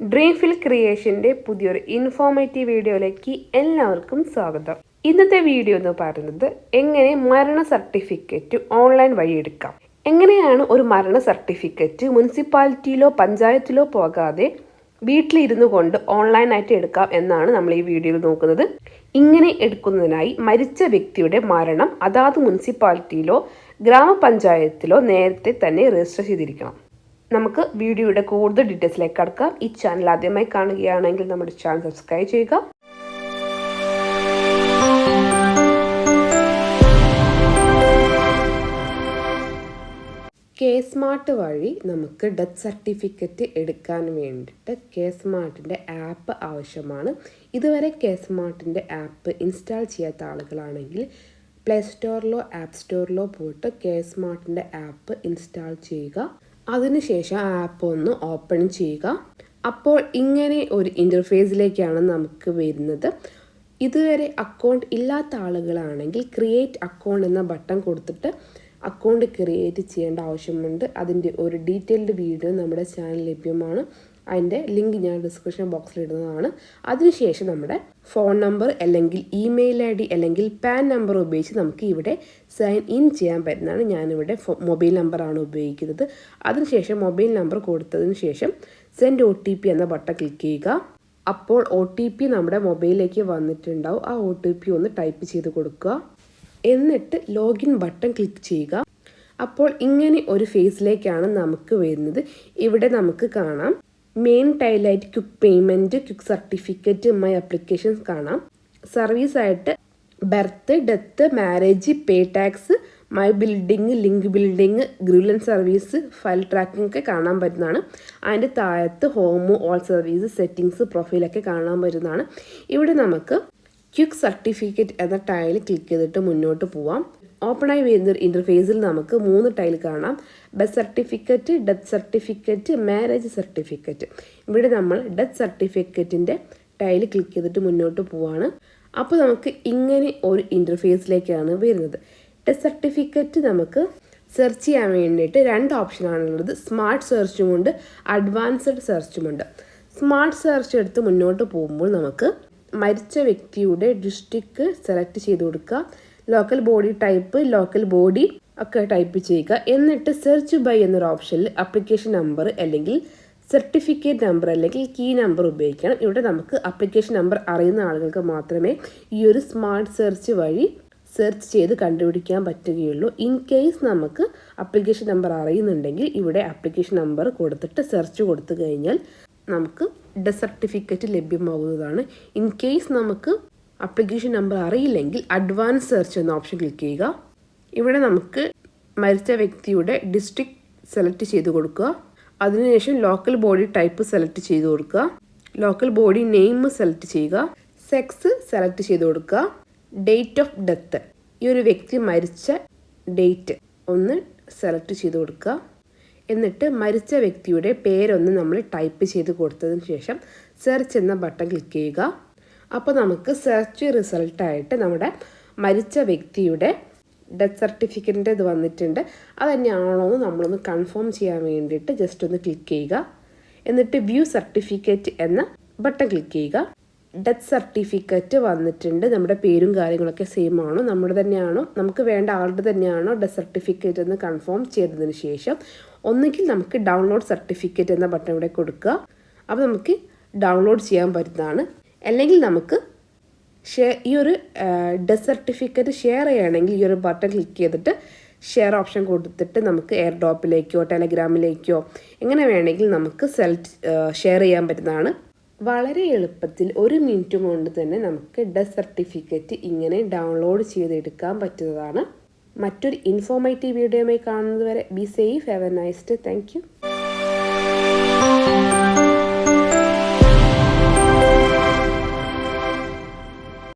Dream ഫിൽ ക്രിയേഷന്റെ പുതിയൊരു informative വീഡിയോയിലേക്ക് എല്ലാവർക്കും സ്വാഗതം. ഇന്നത്തെ വീഡിയോ എന്ന് പറയുന്നത് എങ്ങനെ മരണ സർട്ടിഫിക്കറ്റ് ഓൺലൈൻ വഴി എടുക്കാം? എങ്ങനെയാണ് ഒരു മരണ സർട്ടിഫിക്കറ്റ് മുനിസിപ്പാലിറ്റിയിലോ പഞ്ചായത്തിലോ പോകാതെ വീട്ടിലിരുന്നു കൊണ്ട് ഓൺലൈനായിട്ട് എടുക്കാം എന്നാണ് നമ്മൾ ഈ വീഡിയോയിൽ നോക്കുന്നത്. ഇങ്ങനെ എടുക്കുന്നതിനായി മരിച്ച വ്യക്തിയുടെ മരണം അതാത് മുനിസിപ്പാലിറ്റിയിലോ ഗ്രാമപഞ്ചായത്തിലോ നേരത്തെ തന്നെ രജിസ്റ്റർ ചെയ്തിരിക്കണം. നമുക്ക് വീഡിയോയുടെ കൂടുതൽ ഡീറ്റെയിൽസിലേക്ക് കടക്കാം. ഈ ചാനൽ ആദ്യമായി കാണുകയാണെങ്കിൽ നമ്മുടെ ചാനൽ സബ്സ്ക്രൈബ് ചെയ്യുക. കെ സ്മാർട്ട് വഴി നമുക്ക് ഡെത്ത് സർട്ടിഫിക്കറ്റ് എടുക്കാൻ വേണ്ടിയിട്ട് കെ സ്മാർട്ടിന്റെ ആപ്പ് ആവശ്യമാണ്. ഇതുവരെ കെ സ്മാർട്ടിന്റെ ആപ്പ് ഇൻസ്റ്റാൾ ചെയ്യാത്ത ആളുകളാണെങ്കിൽ പ്ലേ സ്റ്റോറിലോ ആപ്പ് സ്റ്റോറിലോ പോയിട്ട് കെ സ്മാർട്ടിന്റെ ആപ്പ് ഇൻസ്റ്റാൾ ചെയ്യുക. അതിനുശേഷം ആ ആപ്പ് ഒന്ന് ഓപ്പൺ ചെയ്യുക. അപ്പോൾ ഇങ്ങനെ ഒരു ഇന്റർഫേസിലേക്കാണ് നമുക്ക് വരുന്നത്. ഇതുവരെ അക്കൗണ്ട് ഇല്ലാത്ത ആളുകളാണെങ്കിൽ ക്രിയേറ്റ് അക്കൗണ്ട് എന്ന ബട്ടൺ കൊടുത്തിട്ട് അക്കൗണ്ട് ക്രിയേറ്റ് ചെയ്യേണ്ട ആവശ്യമുണ്ട്. അതിന്റെ ഒരു ഡീറ്റെയിൽഡ് വീഡിയോ നമ്മുടെ ചാനൽ ലഭ്യമാണ്. അതിന്റെ ലിങ്ക് ഞാൻ ഡിസ്ക്രിപ്ഷൻ ബോക്സിൽ ഇടുന്നതാണ്. അതിനുശേഷം നമ്മുടെ ഫോൺ നമ്പർ അല്ലെങ്കിൽ ഇമെയിൽ ഐ ഡി അല്ലെങ്കിൽ പാൻ നമ്പർ ഉപയോഗിച്ച് നമുക്ക് ഇവിടെ സൈൻ ഇൻ ചെയ്യാൻ പറ്റുന്നതാണ്. ഞാനിവിടെ മൊബൈൽ നമ്പറാണ് ഉപയോഗിക്കുന്നത്. അതിനുശേഷം മൊബൈൽ നമ്പർ കൊടുത്തതിന് ശേഷം സെൻഡ് ഒ ടി പി എന്ന ബട്ടൺ ക്ലിക്ക് ചെയ്യുക. അപ്പോൾ ഒ ടി പി നമ്മുടെ മൊബൈലിലേക്ക് വന്നിട്ടുണ്ടാവും. ആ ഒ ടി പി ഒന്ന് ടൈപ്പ് ചെയ്ത് കൊടുക്കുക. എന്നിട്ട് ലോഗിൻ ബട്ടൺ ക്ലിക്ക് ചെയ്യുക. അപ്പോൾ ഇങ്ങനെ ഒരു ഫേസിലേക്കാണ് നമുക്ക് വരുന്നത്. ഇവിടെ നമുക്ക് കാണാം. Main ടൈലായിട്ട് quick payment quick certificate my applications കാണാം. സർവീസ് ആയിട്ട് birth death marriage pay tax my building link building ഗ്രില്ലൻ service file tracking ഒക്കെ കാണാൻ പറ്റുന്നതാണ്. അതിന്റെ താഴത്ത് ഹോം ഓൾ സർവീസ് സെറ്റിങ്സ് പ്രൊഫൈലൊക്കെ കാണാൻ പറ്റുന്നതാണ്. ഇവിടെ നമുക്ക് ക്യുക്ക് സർട്ടിഫിക്കറ്റ് എന്ന ടൈൽ ക്ലിക്ക് ചെയ്തിട്ട് മുന്നോട്ട് പോവാം. ഓപ്പണായി വരുന്ന ഒരു ഇന്റർഫേസിൽ നമുക്ക് മൂന്ന് ടൈൽ കാണാം. Bus certificate death certificate marriage certificate ഇവിടെ നമ്മൾ ഡെത്ത് സർട്ടിഫിക്കറ്റിന്റെ ടൈൽ ക്ലിക്ക് ചെയ്തിട്ട് മുന്നോട്ട് പോവാണ്. അപ്പോൾ നമുക്ക് ഇങ്ങനെ ഒരു ഇന്റർഫേസിലേക്കാണ് വരുന്നത്. ഡെത്ത് സർട്ടിഫിക്കറ്റ് നമുക്ക് സെർച്ച് ചെയ്യാൻ വേണ്ടിയിട്ട് രണ്ട് ഓപ്ഷനാണുള്ളത് സ്മാർട്ട് സെർച്ചുമുണ്ട് അഡ്വാൻസ്ഡ് സെർച്ചുമുണ്ട് സ്മാർട്ട് സെർച്ച് എടുത്ത് മുന്നോട്ട് പോകുമ്പോൾ നമുക്ക് മരിച്ച വ്യക്തിയുടെ ഡിസ്ട്രിക്ട് സെലക്ട് ചെയ്ത് കൊടുക്കുക local body type local body ഒക്കെ ടൈപ്പ് ചെയ്യുക. എന്നിട്ട് സെർച്ച് ബൈ എന്നൊരു ഓപ്ഷനിൽ അപ്ലിക്കേഷൻ നമ്പർ അല്ലെങ്കിൽ സർട്ടിഫിക്കറ്റ് നമ്പർ അല്ലെങ്കിൽ കീ നമ്പർ ഉപയോഗിക്കണം. ഇവിടെ നമുക്ക് അപ്ലിക്കേഷൻ നമ്പർ അറിയുന്ന ആളുകൾക്ക് മാത്രമേ ഈ ഒരു സ്മാർട്ട് സെർച്ച് വഴി സെർച്ച് ചെയ്ത് കണ്ടുപിടിക്കാൻ പറ്റുകയുള്ളൂ. ഇൻ കേസ് നമുക്ക് അപ്ലിക്കേഷൻ നമ്പർ അറിയുന്നുണ്ടെങ്കിൽ ഇവിടെ അപ്ലിക്കേഷൻ നമ്പർ കൊടുത്തിട്ട് സെർച്ച് കൊടുത്തു കഴിഞ്ഞാൽ നമുക്ക് ഡെസ് സർട്ടിഫിക്കറ്റ് ലഭ്യമാകുന്നതാണ്. ഇൻ കേസ് നമുക്ക് അപ്ലിക്കേഷൻ നമ്പർ അറിയില്ലെങ്കിൽ അഡ്വാൻസ് സെർച്ച് എന്ന ഓപ്ഷൻ ക്ലിക്ക് ചെയ്യുക. ഇവിടെ നമുക്ക് മരിച്ച വ്യക്തിയുടെ ഡിസ്ട്രിക്ട് സെലക്ട് ചെയ്ത് കൊടുക്കുക. അതിനുശേഷം ലോക്കൽ ബോഡി ടൈപ്പ് സെലക്ട് ചെയ്ത് കൊടുക്കുക. ലോക്കൽ ബോഡി നെയിം സെലക്ട് ചെയ്യുക. സെക്സ് സെലക്ട് ചെയ്ത് കൊടുക്കുക. ഡേറ്റ് ഓഫ് ഡെത്ത് ഈ ഒരു വ്യക്തി മരിച്ച ഡേറ്റ് ഒന്ന് സെലക്ട് ചെയ്ത് കൊടുക്കുക. എന്നിട്ട് മരിച്ച വ്യക്തിയുടെ പേരൊന്ന് നമ്മൾ ടൈപ്പ് ചെയ്ത് കൊടുത്തതിന് ശേഷം സെർച്ച് എന്ന ബട്ടൺ ക്ലിക്ക് ചെയ്യുക. അപ്പോൾ നമുക്ക് സെർച്ച് റിസൾട്ടായിട്ട് നമ്മുടെ മരിച്ച വ്യക്തിയുടെ ഡെത്ത് സർട്ടിഫിക്കറ്റിന്റെ ഇത് വന്നിട്ടുണ്ട്. അത് തന്നെയാണോ എന്ന് നമ്മളൊന്ന് കൺഫേം ചെയ്യാൻ വേണ്ടിയിട്ട് ജസ്റ്റ് ഒന്ന് ക്ലിക്ക് ചെയ്യുക. എന്നിട്ട് വ്യൂ സർട്ടിഫിക്കറ്റ് എന്ന ബട്ടൺ ക്ലിക്ക് ചെയ്യുക. ഡെത്ത് സർട്ടിഫിക്കറ്റ് വന്നിട്ടുണ്ട്. നമ്മുടെ പേരും കാര്യങ്ങളൊക്കെ സെയിം ആണോ? നമ്മുടെ തന്നെയാണോ? നമുക്ക് വേണ്ട ആളുടെ തന്നെയാണോ ഡെത്ത് സർട്ടിഫിക്കറ്റ് എന്ന് കൺഫേം ചെയ്തതിന് ശേഷം ഒന്നുകിൽ നമുക്ക് ഡൗൺലോഡ് സർട്ടിഫിക്കറ്റ് എന്ന ബട്ടൺ ഇവിടെ കൊടുക്കുക. അപ്പോൾ നമുക്ക് ഡൗൺലോഡ് ചെയ്യാൻ പറ്റുന്നതാണ്. അല്ലെങ്കിൽ നമുക്ക് ഷെയർ ഈ ഒരു ഡെത്ത് സർട്ടിഫിക്കറ്റ് ഷെയർ ചെയ്യണമെങ്കിൽ ഈ ഒരു ബട്ടൺ ക്ലിക്ക് ചെയ്തിട്ട് ഷെയർ ഓപ്ഷൻ കൊടുത്തിട്ട് നമുക്ക് എയർ ഡ്രോപ്പിലേക്കോ ടെലഗ്രാമിലേക്കോ എങ്ങനെ വേണമെങ്കിൽ നമുക്ക് സെലക്ട് ഷെയർ ചെയ്യാൻ പറ്റുന്നതാണ്. വളരെ എളുപ്പത്തിൽ ഒരു മിനിറ്റ് കൊണ്ട് തന്നെ നമുക്ക് ഡെത്ത് സർട്ടിഫിക്കറ്റ് ഇങ്ങനെ ഡൗൺലോഡ് ചെയ്തെടുക്കാൻ പറ്റുന്നതാണ്. മറ്റൊരു ഇൻഫോർമേറ്റീവ് വീഡിയോയുമായി കാണുന്നത് വരെ be safe have a nicest thank you